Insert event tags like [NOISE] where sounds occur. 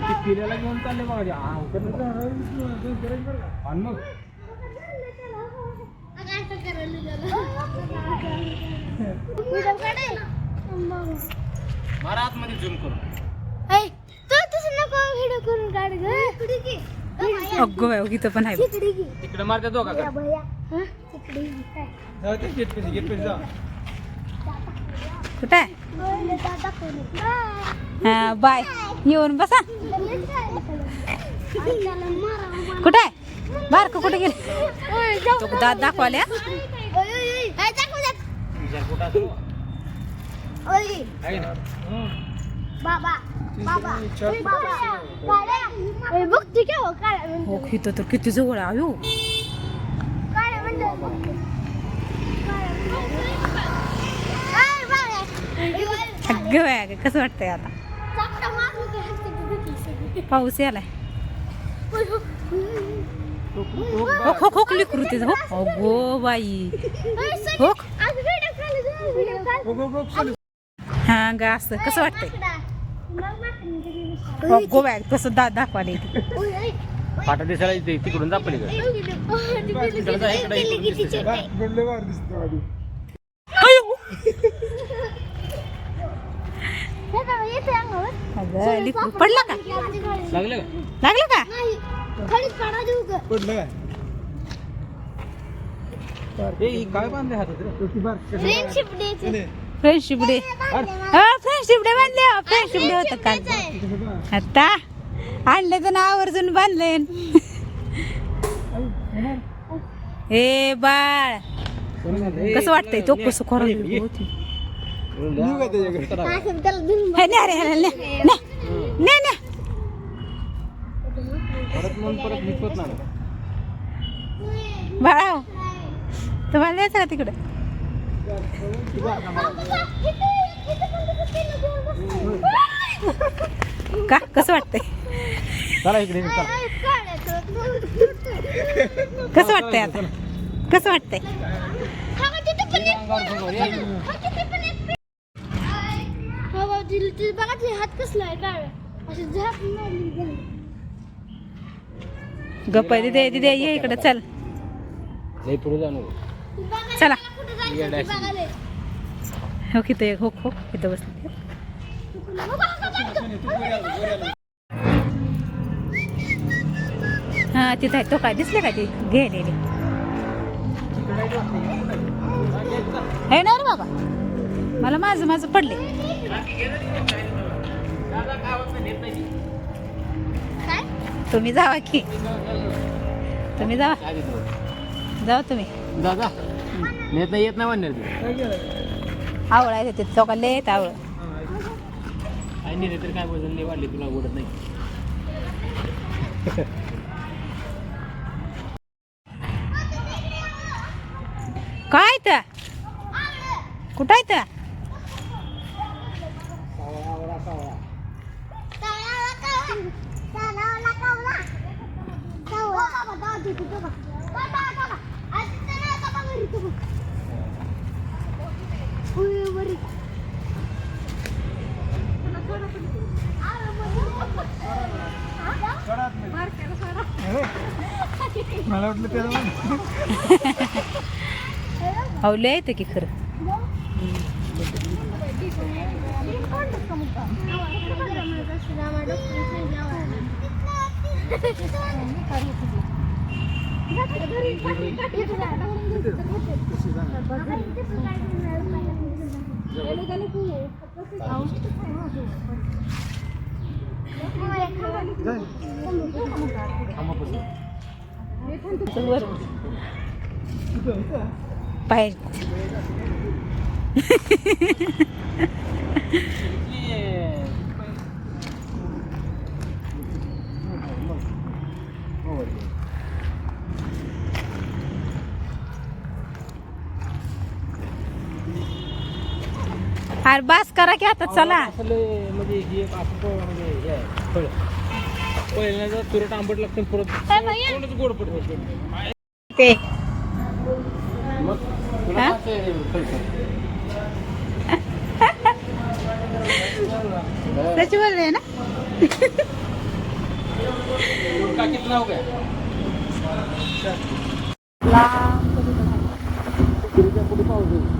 ते फिरायला घेऊन चालले बघा इथं [LAUGHS] पण आहे. तिकडे मारते दोघा का जाऊ ते गेट पेशी गेट पेशी जा. कुठं आहे? हा, बाय. येऊन बसा. कुठं आहे? बारक कुठे गेले? दात दाखवाल्या बाबा हो इथं तर किती जवळ आहे बाय अगं कसं वाटतंय आता? पाऊस यालाय. हो हो हो लिकरू तिचं हो अगो बाई. हो. हा ग असं. कसं वाटतंय? अगो बाय कसं दात दाखवाले फाटा दिसायला तिकडून अगं पडला का? लागलं का? लागलं का? पडलं काय? ए काय बांधले हातात रे? Friendship day friendship day friendship day बांधले फ्रेंडशिप डे होतं काल. आता आणले तर ना आवर्जून बांधले ए बाळ. कसं वाटतंय तो कसं खरं बाळा तुम्हाला द्यायचं का तिकडे का कसं वाटतंय चला इकडे चला कसं वाटतंय आता कसं वाटतंय बघा ते हात कसला आहे? झाप गप्पा दिदे दिदे ये इकडे चल. लई पुढे जाऊ नको चला. हो किती हो हो इथं बसली हा तिथं आहे. तो काय दिसले का ते? गेलेले हे ना रे बाबा? मला माझं माझं पडले तुम्ही जावा की. तुम्ही जावा. जावा तुम्ही. जा जा नेत नाही येत नाही म्हणणार तू. आवळ आहे तिथे तो का लय आवळ. काय नेले तरी काय वजन लई वाढले तुला आवडत नाही. काय तर कुठं आहे तर मला वाटलं त्याला अहो लय येतं की खरं Baik. [LAUGHS] अरे बास करा की आता चला. म्हणजे हे असं फळ म्हणजे हे आहे, फळ पहिल्यांदा तुरट आंबट लागतं परत कोणच गोड पडतं ते. मग तुला हा? काय ते फळ? सच बोल रहे हैं ना कितना हो गया लांब पुढे पाऊस